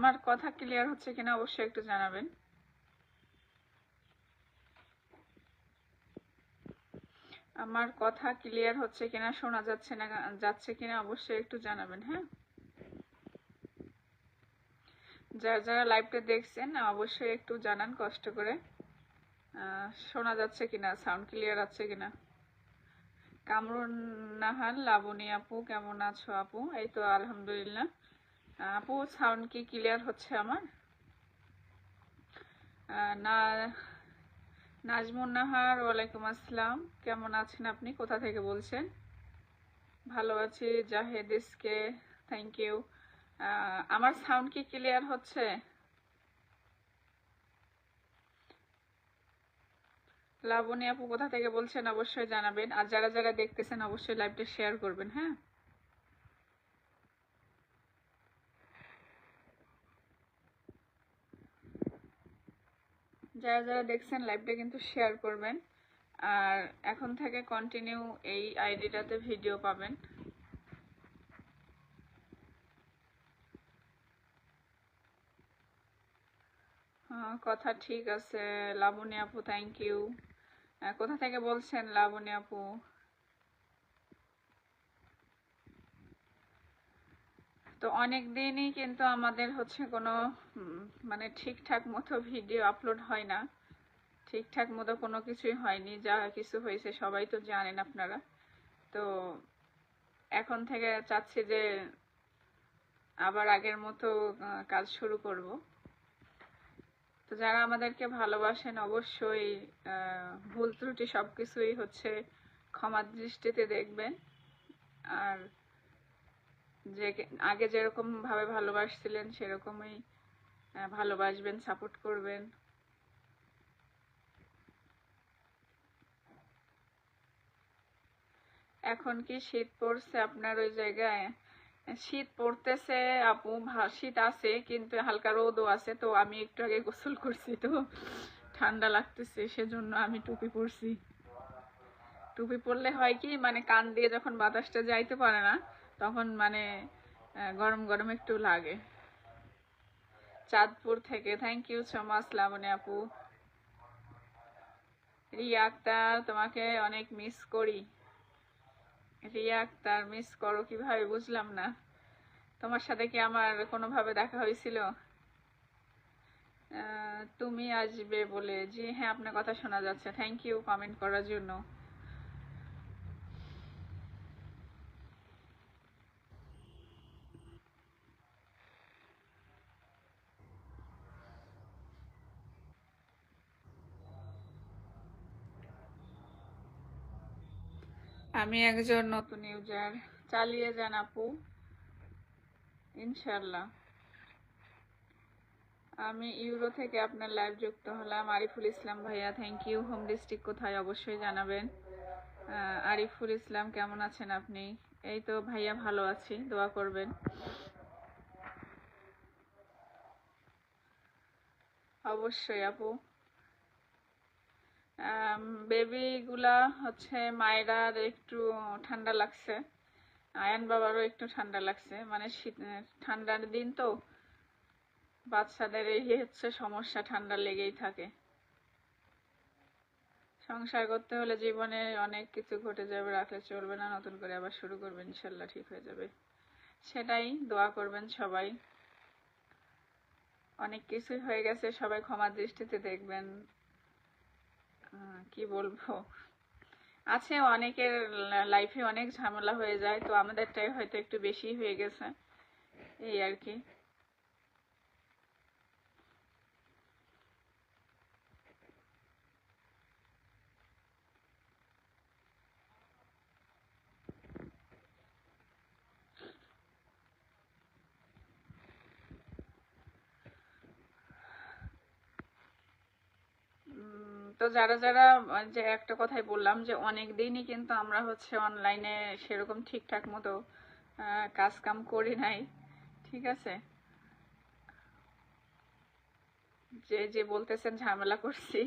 আমার কথা ক্লিয়ার হচ্ছে কিনা অবশ্যই একটু জানাবেন। আমার কথা ক্লিয়ার হচ্ছে কিনা, শোনা যাচ্ছে না, যাচ্ছে কিনা অবশ্যই একটু জানাবেন হ্যাঁ? যারা যারা লাইভটা দেখছেন, অবশ্যই একটু জানান, কষ্ট করে। শোনা যাচ্ছে কিনা সাউন্ড ক্লিয়ার আছে কিনা? কামরুন নাহার, লাবণী আপু, কেমন আছো আপু? এই তো আলহামদুলিল্লাহ। আপু সাউন্ড কি ক্লিয়ার হচ্ছে আমার? না, নাজমুন নাহার, ওয়ালাইকুম আসসালাম। কেমন আছেন আপনি? কোথা থেকে বলছেন? ভালো আছি, জাহেদ ইসকে থ্যাংক ইউ আমার সাউন্ড কি ক্লিয়ার হচ্ছে? লাবণী আপু কোথা থেকে বলছেন? অবশ্যই জানাবেন। আর যারা যারা দেখতেছেন, অবশ্যই লাইভটা শেয়ার করবেন হ্যাঁ? যারা যারা দেখছেন লাইভটা কিন্তু শেয়ার করবেন। আর এখন থেকে কন্টিনিউ এই আইডিটাতে ভিডিও পাবেন। হ্যাঁ, কথা ঠিক আছে। লাবণী আপু থ্যাংক ইউ কোথা থেকে বলছেন লাবণী আপু? তো অনেক দিনই কিন্তু আমাদের হচ্ছে কোনো মানে ঠিকঠাক মতো ভিডিও আপলোড হয় না। ঠিকঠাক মতো কোনো কিছুই হয়নি, যা কিছু হয়েছে সবাই তো জানেন আপনারা। তো এখন থেকে চাচ্ছি যে আবার আগের মতো কাজ শুরু করব। তো যারা আমাদেরকে ভালোবাসেন অবশ্যই ভুল ত্রুটি সবকিছুই হচ্ছে ক্ষমার দৃষ্টিতে দেখবেন। আর যে আগে যেরকম ভাবে ভালোবাসছিলেন, সেরকমই ভালোবাসবেন সাপোর্ট করবেন। এখন কি শীত পড়ছে আপনার ওই জায়গায়? শীত পড়তেছে আপু শীত আছে, কিন্তু হালকা রোদও আছে, তো আমি একটু আগে গোসল করছি তো। ঠান্ডা লাগতেছে, সেজন্য আমি টুপি পরছি। টুপি পরলে হয় কি মানে কান দিয়ে যখন বাতাসটা যাইতে পারে না তখন মানে গরম গরম একটু লাগে। চাঁদপুর থেকে। Thank you so much Laboni আপু। রিয়া আক্তার, তোমাকে অনেক মিস করি। রিয়া আক্তার মিস করো কীভাবে বুঝলাম না। তোমার সাথে কি আমার কোনোভাবে দেখা হয়েছিল? তুমি আসবে বলে। জি হ্যাঁ আপনার কথা শোনা যাচ্ছে। থ্যাংক ইউ কমেন্ট করার জন্য। আমি একজন নতুন ইউজার চালিয়ে যান আপু। ইনশাল্লাহ আমি ইউরো থেকে আপনার লাইভ যুক্ত হলাম। আরিফুল ইসলাম ভাইয়া থ্যাংক ইউ হোম ডিস্ট্রিক্ট কোথায় অবশ্যই জানাবেন। আরিফুল ইসলাম, কেমন আছেন আপনি? এই তো ভাইয়া ভালো আছি, দোয়া করবেন। অবশ্যই আপু। বেবি গুলা হচ্ছে মায়েরার একটু ঠান্ডা লাগছে। আয়ান বাবারও একটু ঠান্ডা লাগছে। মানে শীত, ঠান্ডার দিন তো। বাচ্চাদের এই হচ্ছে সমস্যা, ঠান্ডা লেগেই থাকে। সংসার করতে হলে জীবনে অনেক কিছু ঘটে যাবে রাখলে চলবে না, নতুন করে আবার শুরু করবেন ইনশাল্লাহ ঠিক হয়ে যাবে। সেটাই দোয়া করবেন সবাই। অনেক কিছুই হয়ে গেছে, সবাই ক্ষমার দৃষ্টিতে দেখবেন। কি বলব? আছে অনেকের লাইফে অনেক ঝামেলা হয়ে যায়, তো আমাদেরটাই হয়তো একটু বেশি হয়ে গেছে। এই আর কি। তো যারা যারা যে একটা কথাই বললাম যে অনেক দিনই কিন্তু আমরা হচ্ছে অনলাইনে সেরকম ঠিকঠাক মতো কাজ কাম করি নাই, ঠিক আছে? যে যে বলতেছেন ঝামেলা করছি,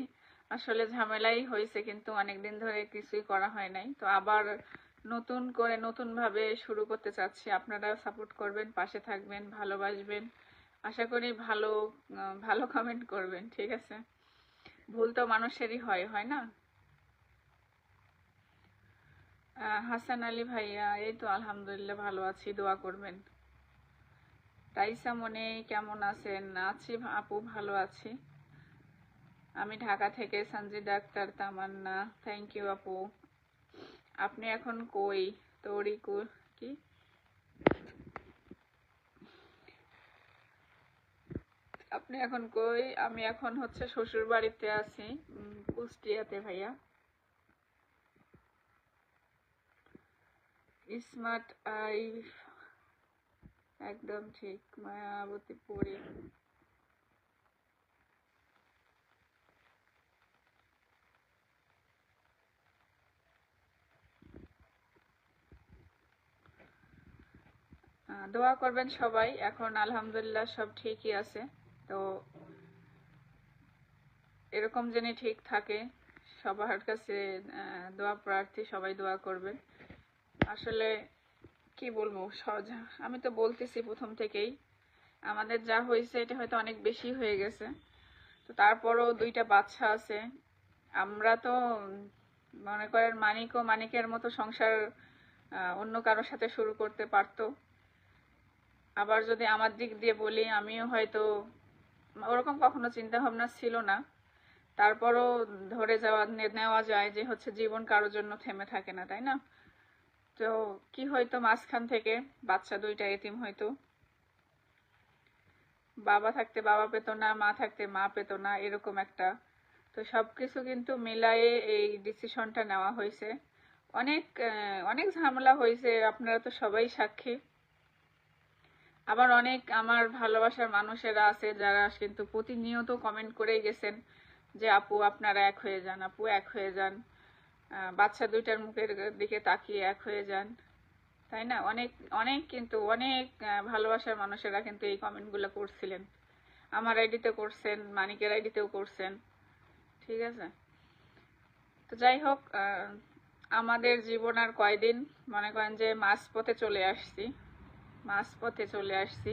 আসলে ঝামেলাই হয়েছে কিন্তু অনেক দিন ধরে কিছুই করা হয় নাই। তো আবার নতুন করে নতুন ভাবে শুরু করতে চাচ্ছি। আপনারা সাপোর্ট করবেন, পাশে থাকবেন, ভালোবাসবেন। আশা করি ভালো ভালো কমেন্ট করবেন, ঠিক আছে? ভুল তো মানুষেরই হয় হয় না? হাসান আলী ভাইয়া, এই তো আলহামদুলিল্লাহ ভালো আছি, দোয়া করবেন। রাইসা মনে, কেমন আছেন? আছি, আপু ভালো আছি। আমি ঢাকা থেকে Sanjit doctor, Tamanna. Thank you আপু। আপনি এখন কই? তরিকু কি? আপনি এখন কই? আমি এখন হচ্ছে শ্বশুর বাড়িতে আছি কুষ্টিয়াতে ভাইয়া। স্মার্ট আই, একদম ঠিক, মায়াবতী পড়ি দোয়া করবেন সবাই, এখন আলহামদুলিল্লাহ সব ঠিকই আছে। তো এরকম যেন ঠিক থাকে। সবার কাছে দোয়া প্রার্থী সবাই দোয়া করবেন আসলে কি বলব, সহজ। আমি তো বলতেছি প্রথম থেকেই। আমাদের যা হয়েছে, এটা হয়তো অনেক বেশি হয়ে গেছে। তো তারপরও দুইটা বাচ্চা আছে। আমরা তো মনে করেন মানিক ও মানিকের মতো সংসার অন্য কারোর সাথে শুরু করতে পারতো। আবার যদি আমার দিক দিয়ে বলি, আমিও হয়তো ওরকম কখনো চিন্তা ভাবনা ছিল না। তারপরও ধরে যাওয়া নেওয়া যায় যে হচ্ছে জীবন কারোর জন্য থেমে থাকে না, তাই না? তো কি হয়তো মাঝখান থেকে বাচ্চা দুইটা এতিম হয়তো। বাবা থাকতে বাবা পেতো না, মা থাকতে মা পেতো না, এরকম একটা। তো সবকিছু কিন্তু মিলায়ে এই ডিসিশনটা নেওয়া হয়েছে। অনেক অনেক ঝামেলা হয়েছে। আপনারা তো সবাই সাক্ষী। আবার অনেক আমার ভালোবাসার মানুষেরা আছে যারা কিন্তু প্রতিনিয়ত কমেন্ট করেই গেছেন যে, আপু, আপনারা এক হয়ে যান, আপু, এক হয়ে যান। বাচ্চা দুইটার মুখের দিকে তাকিয়ে এক হয়ে যান। তাই না? অনেক অনেক কিন্তু, অনেক ভালোবাসার মানুষেরা কিন্তু এই কমেন্টগুলো করছিলেন। আমার আইডিতে করছেন, মানিকের আইডিতেও করছেন। ঠিক আছে? তো যাই হোক আমাদের জীবন আর কয়দিন? মনে করেন যে মাঝ পথে চলে আসছি। মাঝ পথে চলে আসছি।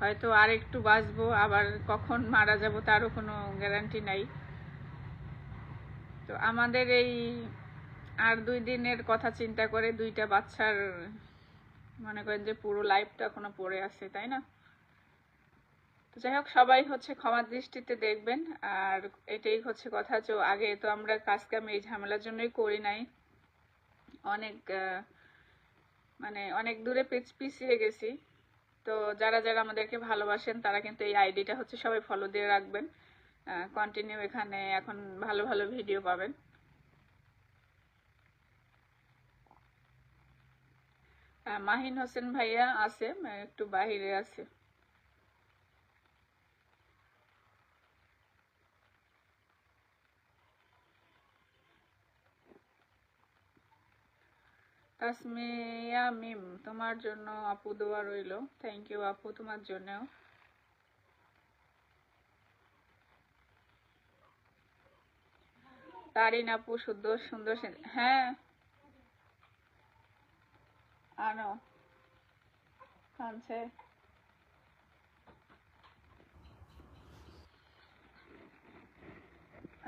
হয়তো আর একটু বাঁচবো, আবার কখন মারা যাব তারও কোনো গ্যারান্টি নাই। তো আমাদের এই আর দুই দিনের কথা চিন্তা করে দুইটা বাচ্চার মনে করেন যে পুরো লাইফটা এখনও পড়ে আছে, তাই না? তো যাই হোক, সবাই হচ্ছে ক্ষমার দৃষ্টিতে দেখবেন, আর এটাই হচ্ছে কথা। যে আগে তো আমরা কাজ কাম এই ঝামেলার জন্যই করি নাই। অনেক মানে অনেক দূরে পিছ পিছিয়ে গেছি। তো যারা যারা আমাদেরকে ভালোবাসেন, তারা কিন্তু এই আইডিটা হচ্ছে সবাই ফলো দিয়ে রাখবেন। কন্টিনিউ এখানে এখন ভালো ভালো ভিডিও পাবেন। মাহিন হোসেন ভাইয়া আছে, একটু বাহিরে আছে। তাসমিয়া মিম, তোমার জন্য আপু দোয়া রইল। থ্যাংক ইউ আপু, তোমার জন্যও। তারিন আপু, সুন্দর সুন্দর হ্যাঁ। আনো। আনছে।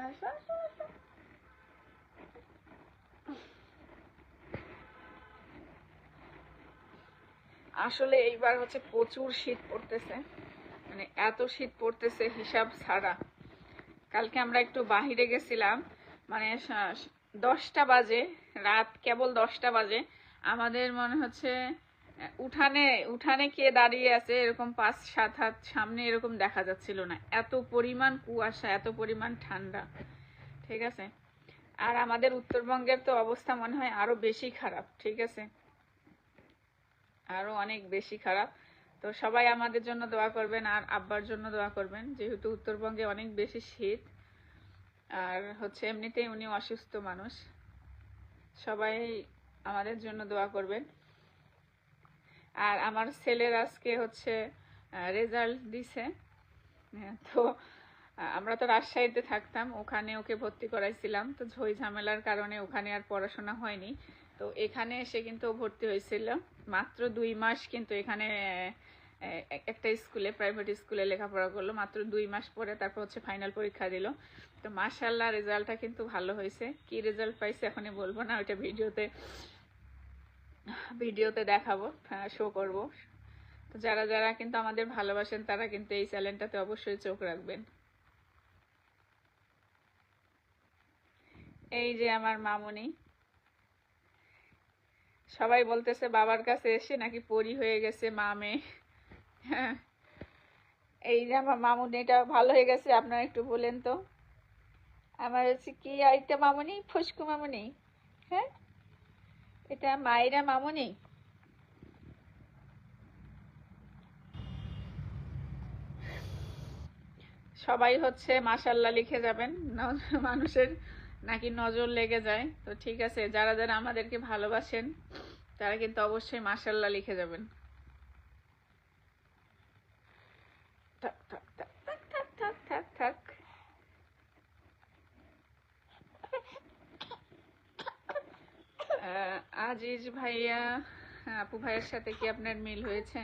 আসো আসো। আসলে এইবার হচ্ছে প্রচুর শীত পড়তেছে। মানে এত শীত পড়তেছে হিসাব ছাড়া। কালকে আমরা একটু বাহিরে গেছিলাম মানে দশটা বাজে, রাত কেবল দশটা বাজে। আমাদের মনে হচ্ছে উঠানে উঠানে কে দাঁড়িয়ে আছে এরকম পাঁচ, সাত হাত সামনে এরকম দেখা যাচ্ছিল না। এত পরিমাণ কুয়াশা, এত পরিমাণ ঠান্ডা। ঠিক আছে? আর আমাদের উত্তরবঙ্গের তো অবস্থা মনে হয় আরও বেশি খারাপ, ঠিক আছে? আরও অনেক বেশি খারাপ। তো সবাই আমাদের জন্য দোয়া করবেন আর আব্বার জন্য দোয়া করবেন যেহেতু উত্তরবঙ্গে অনেক বেশি শীত। আর হচ্ছে এমনিতেই উনি অসুস্থ মানুষ। সবাই আমাদের জন্য দোয়া করবেন। আর আমার ছেলের আজকে হচ্ছে রেজাল্ট দিছে। হ্যাঁ, তো আমরা তো রাজশাহীতে থাকতাম ওখানে ওকে ভর্তি করাইছিলাম। তো ঝই ঝামেলার কারণে ওখানে আর পড়াশোনা হয়নি। তো এখানে এসে কিন্তু ভর্তি হয়েছিল। মাত্র দুই মাস কিন্তু এখানে একটা স্কুলে প্রাইভেট স্কুলে লেখাপড়া করল। মাত্র দুই মাস পরে তারপর হচ্ছে ফাইনাল পরীক্ষা দিল। তো মাশাল্লাহ রেজাল্টটা কিন্তু ভালো হয়েছে। কি রেজাল্ট পাইছে এখনই বলব না, ওইটা ভিডিওতে ভিডিওতে দেখাবো শো করব। তো যারা যারা কিন্তু আমাদের ভালোবাসেন, তারা কিন্তু এই চ্যানেলটাতে অবশ্যই চোখ রাখবেন। এই যে আমার মামুনি সবাই বলতেছে, বাবার কাছে এসে নাকি পরি হয়ে গেছে মামে। হ্যাঁ। এই যে আমার মামুনিটা ভালো হয়ে গেছে, আপনারা একটু বলেন তো। আমার হচ্ছে কি আরেকটা মামুনি? ফুসকু মামুনি। হ্যাঁ? এটা মায়েরা মামুনি। সবাই হচ্ছে মাশাল্লাহ লিখে যাবেন মানুষের নাকি নজর লেগে যায়? তো ঠিক আছে যারা যারা আমাদেরকে ভালোবাসেন তারা কিন্তু অবশ্যই মাশাল্লাহ লিখে যাবেন। আজিজ ভাইয়া হ্যাঁ, আপু ভাইয়ের সাথে কি আপনার মিল হয়েছে?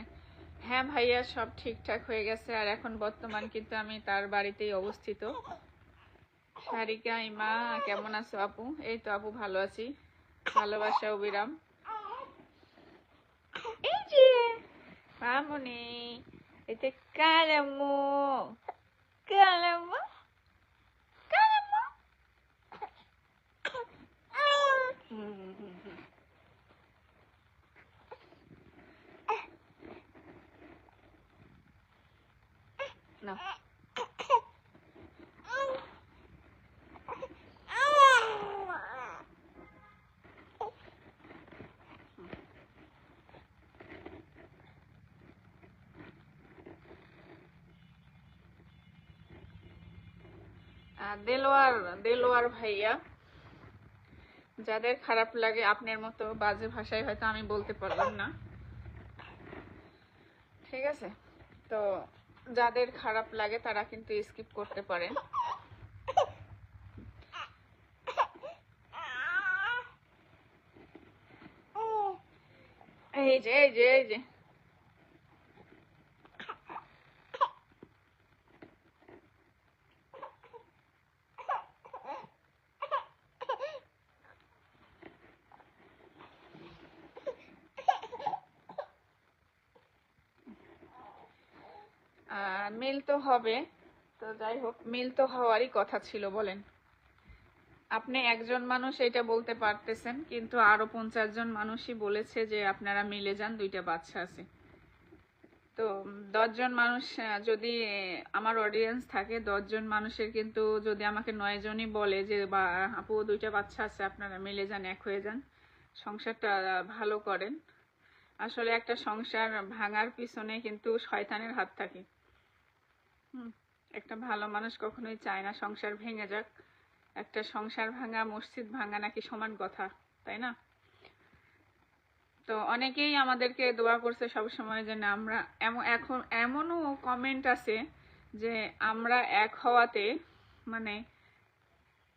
হ্যাঁ ভাইয়া সব ঠিকঠাক হয়ে গেছে। আর এখন বর্তমান কিন্তু আমি তার বাড়িতেই অবস্থিত। সারিকা ইমা কেমন আছো আপু? এই তো আপু ভালো আছি। ভালোবাসা অবিরাম। এই যে। মামুনি এতে কালামু। কালামু? কালামু হুম, হুম, হুম, হুম। নাও। আহ, দেলোয়ার দেলোয়ার ভাইয়া, যাদের খারাপ লাগে আপনার মতো বাজে ভাষায় হয়তো আমি বলতে পারলাম না। ঠিক আছে? তো যাদের খারাপ লাগে তারা কিন্তু স্কিপ করতে পারেন এই যে এই যে এই যে আহ, মিল তো হবে। তো যাই হোক, মিল তো হওয়ারই কথা ছিল, বলেন। আপনি একজন মানুষ এটা বলতে পারতেছেন, কিন্তু আরও পঞ্চাশ জন মানুষই বলেছে যে আপনারা মিলে যান, দুইটা বাচ্চা আছে। তো দশজন মানুষ যদি আমার অডিয়েন্স থাকে দশজন মানুষের কিন্তু যদি আমাকে নয় জনই বলে যে, বা, আপু, দুইটা বাচ্চা আছে, আপনারা মিলে যান, এক হয়ে যান। সংসারটা ভালো করেন। আসলে একটা সংসার ভাঙার পিছনে কিন্তু শয়তানের হাত থাকে। একটা ভালো মানুষ কখনোই চায় না সংসার ভেঙে যাক। একটা সংসার ভাঙা, মসজিদ ভাঙা নাকি সমান কথা, তাই না? তো অনেকেই আমাদেরকে দোয়া করছে সব সময় যে না, আমরা এখন এমনও কমেন্ট আছে যে আমরা এক হওয়াতে মানে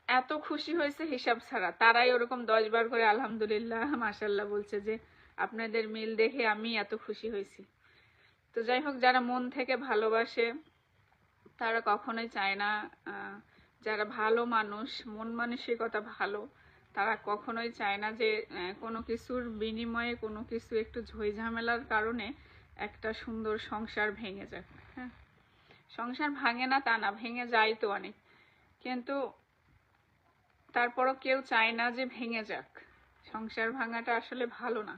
এত খুশি হয়েছে হিসাব ছাড়া। তারাই ওরকম দশ বার করে আলহামদুলিল্লাহ মাসাল্লাহ বলছে যে আপনাদের মিল দেখে আমি এত খুশি হয়েছি। তো যাই হোক, যারা মন থেকে ভালোবাসে তারা কখনোই চায় না যারা ভালো মানুষ, মন মানসিকতা ভালো, তারা কখনোই চায় না যে কোনো কিছুর বিনিময়ে কোনো কিছু একটু ঝামেলার কারণে একটা সুন্দর সংসার ভেঙে যাক হ্যাঁ। সংসার ভাঙে না তা না, ভেঙে যায় তো অনেক। কিন্তু তারপরও কেউ চায় না যে ভেঙে যাক। সংসার ভাঙাটা আসলে ভালো না।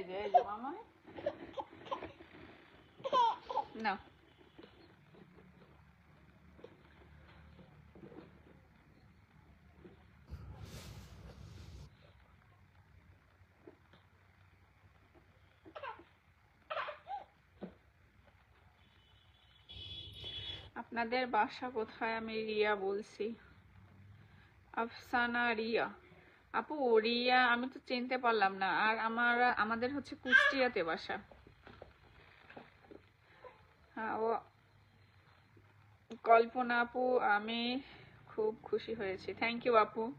এই আপনাদের বাসা কোথায়? আমি রিয়া বলছি। আফসানা রিয়া। আপু রিয়া আমি তো চিনতে পারলাম না। আর আমার, আমাদের হচ্ছে কুষ্টিয়াতে বাসা। হ্যাঁ কল্পনা আপু, আমি খুব খুশি হয়েছি। থ্যাংক ইউ আপু।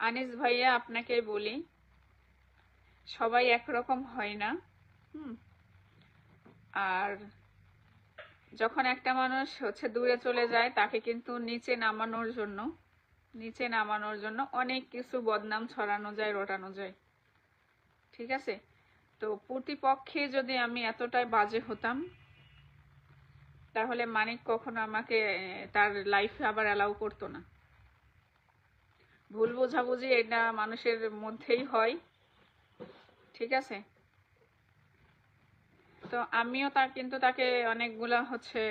আনিস ভাইয়া, আপনাকে বলি, সবাই একরকম হয় না। হুম। আর যখন একটা মানুষ হচ্ছে দূরে চলে যায়, তাকে কিন্তু নিচে নামানোর জন্য, নিচে নামানোর জন্য অনেক কিছু বদনাম ছড়ানো যায়, রটানো যায়। ঠিক আছে? তো প্রতিপক্ষে যদি আমি এতটাই বাজে হতাম, তাহলে মানিক কখনো আমাকে তার লাইফে আবার অ্যালাউ করতো না। ভুল বোঝাবুঝি এটা মানুষের মধ্যেই হয়। ঠিক আছে? তো আমিও তার কিন্তু তাকে অনেকগুলা হচ্ছে,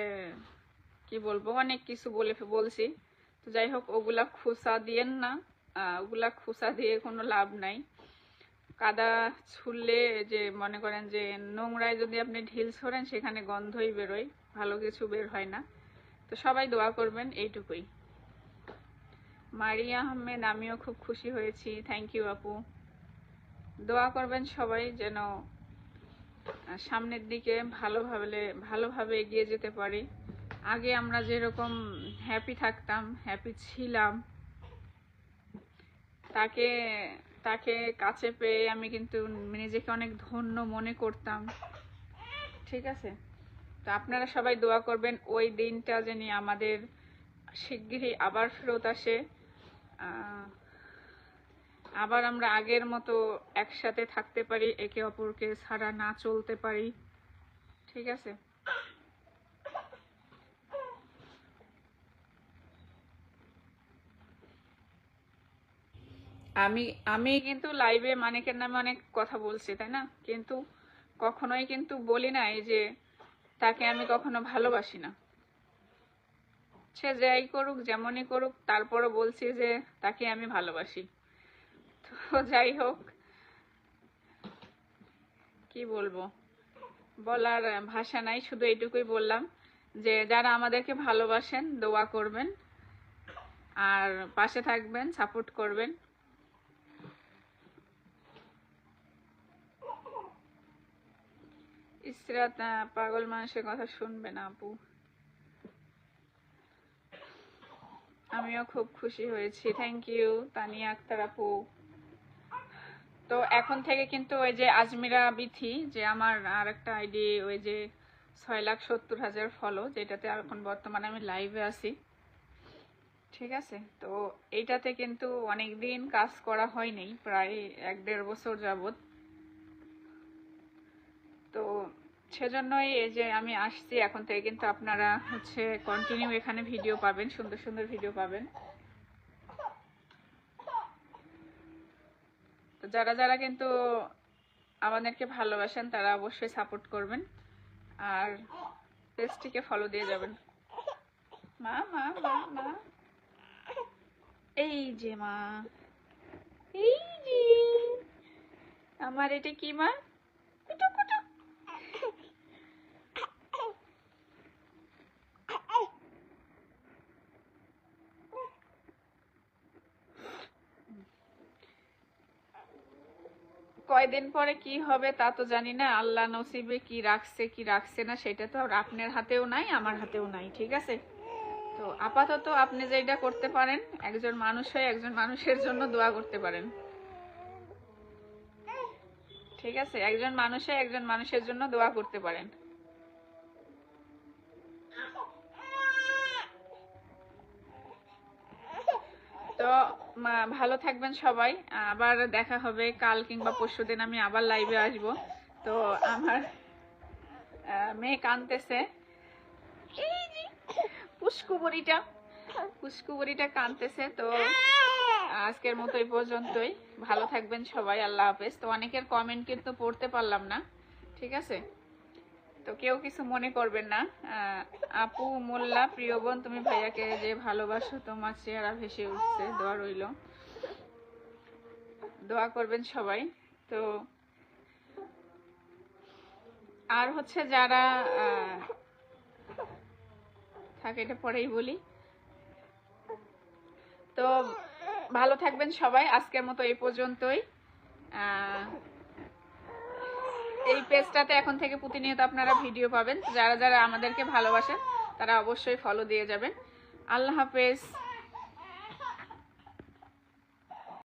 কি বলব, অনেক কিছু বলে বলছি। তো যাই হোক, ওগুলা খুসা দিয়েন না। ওগুলা খুসা দিয়ে কোনো লাভ নাই। কাদা ছুললে যে মনে করেন যে নোংরায় যদি আপনি ঢিল ছড়েন, সেখানে গন্ধই বেরোয়, ভালো কিছু বের হয় না। তো সবাই দোয়া করবেন এইটুকুই। মারিয়া আহমেদ, আমিও খুব খুশি হয়েছি। থ্যাংক ইউ আপু। দোয়া করবেন সবাই যেন সামনের দিকে ভালোভাবে ভালোভাবে এগিয়ে যেতে পারি। আগে আমরা যেরকম হ্যাপি থাকতাম হ্যাপি ছিলাম, তাকে তাকে কাছে পেয়ে আমি কিন্তু নিজেকে অনেক ধন্য মনে করতাম। ঠিক আছে? তো আপনারা সবাই দোয়া করবেন, ওই দিনটা যেন আমাদের শিগগিরই আবার ফেরত আসে। আবার আমরা আগের মতো একসাথে থাকতে পারি, একে অপরকে ছাড়া না চলতে পারি। ঠিক আছে? আমি আমি কিন্তু লাইভে মানিকের নামে অনেক কথা বলছি, তাই না? কিন্তু কখনোই কিন্তু বলি নাই যে তাকে আমি কখনো ভালোবাসি না। সে যাই করুক, যেমনই করুক, তারপরও বলছি যে তাকে আমি ভালোবাসি। তো যাই হোক। কি বলব? বলার ভাষা নাই, শুধু এইটুকুই বললাম যে, যারা আমাদেরকে ভালোবাসেন, দোয়া করবেন। আর পাশে থাকবেন, সাপোর্ট করবেন। ইসরাত পাগল মানুষের কথা শুনবে না আপু। আমিও খুব খুশি হয়েছি। থ্যাংক ইউ তানিয়া আক্তার আপু। তো এখন থেকে কিন্তু ওই যে আজমিরা বিথি, যে আমার আর একটা আইডি, ওই যে ছয় লাখ সত্তর হাজার ফলো যেটাতে এখন বর্তমানে আমি লাইভে আছি। ঠিক আছে? তো এইটাতে কিন্তু অনেক দিন কাজ করা হয়নি, প্রায় এক দেড় বছর যাবৎ। তো সেজন্যই এই যে আমি আসছি, এখন থেকে কিন্তু আপনারা হচ্ছে কন্টিনিউ এখানে ভিডিও পাবেন, সুন্দর সুন্দর ভিডিও পাবেন তো যারা যারা কিন্তু আমাদেরকে ভালোবাসেন, তারা অবশ্যই সাপোর্ট করবেন। আর পেজটিকে ফলো দিয়ে যাবেন। মা মা মা মা। এই যে মা। এই যে। আমার এটা কি মা? কুটুক কয়দিন পরে কি হবে তা তো জানি না। আল্লাহ নসিবে কি রাখছে কি রাখছে না, সেটা তো আপনার হাতেও নাই, আমার হাতেও নাই, ঠিক আছে? তো আপাতত আপনি যেটা করতে পারেন, একজন মানুষ হয়ে একজন মানুষের জন্য দোয়া করতে পারেন। ঠিক আছে? একজন মানুষ মানুষে একজন মানুষের জন্য দোয়া করতে পারেন। তো ভালো থাকবেন সবাই। আবার দেখা হবে কাল কিংবা পরশু দিন আমি আবার লাইভে আসব। তো আমার মেয়ে কানতেছে এই যে পুষ্কুবরিটা কানতেছে তো আজকের মতো এই পর্যন্তই। ভালো থাকবেন সবাই, আল্লাহ হাফেজ। তো অনেকের কমেন্ট কিন্তু পড়তে পারলাম না। ঠিক আছে? তো কেউ কিছু মনে করবেন না। আপু, মোল্লা, প্রিয় বোন, তুমি ভাইয়াকে যে ভালোবাসো, তোমার চেহারা ভেসে উঠছে, দোয়া রইল। দোয়া করবেন সবাই। তো আর হচ্ছে যারা থাকে, এটা পরেই বলি। তো ভালো থাকবেন সবাই, আজকের মতো এই পর্যন্তই। এই পেজটাতে এখন থেকে প্রতিনিয়ত আপনারা ভিডিও পাবেন। যারা যারা আমাদেরকে ভালোবাসেন, তারা অবশ্যই ফলো দিয়ে যাবেন। আল্লাহ হাফেজ।